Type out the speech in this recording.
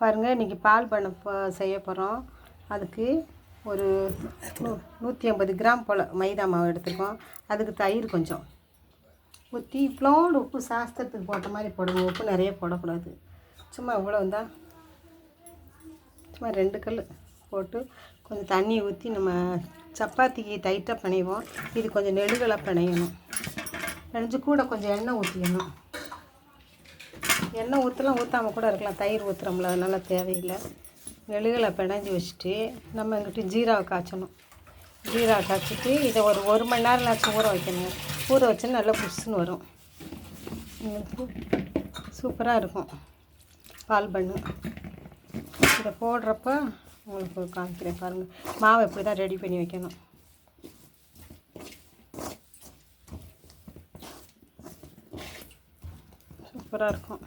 பாருங்கள் இன்றைக்கி பால் பண்ண செய்ய போகிறோம் அதுக்கு ஒரு நூ நூற்றி ஐம்பது கிராம் போல் மைதா மாவு எடுத்துருக்கோம். அதுக்கு தயிர் கொஞ்சம். ஊற்றி இவ்வளோண்டு உப்பு சாஸ்திரத்துக்கு போட்ட மாதிரி போடணும் உப்பு நிறைய போடக்கூடாது. சும்மா இவ்வளோ தான் சும்மா ரெண்டு கல் போட்டு கொஞ்சம் தண்ணி ஊற்றி நம்ம சப்பாத்திக்கு டைட்டாக பிணைவோம். இது கொஞ்சம் நெடுகலாக பிணையணும். பிணைஞ்சு கூட கொஞ்சம் எண்ணெய் ஊற்றிக்கணும் எண்ணெய் ஊற்றலாம் ஊற்றாம கூட இருக்கலாம். தயிர் ஊற்றுறோம்ல அதனால் தேவையில்லை. நெழுகளை பிணைஞ்சி வச்சுட்டு நம்ம எங்கிட்ட ஜீராவை காய்ச்சணும். ஜீரா காய்ச்சிட்டு இதை ஒரு ஒரு மணி நேரம்னாச்சும் ஊற வைக்கணும். ஊற வச்சு நல்லா புஷ்ஷுன்னு வரும். சூப்பராக இருக்கும். பால் பண்ணு. இதை போடுறப்ப உங்களுக்கு காமிக்கிறேன் பாருங்கள் மாவை இப்படி தான் ரெடி பண்ணி வைக்கணும். சூப்பராக இருக்கும்.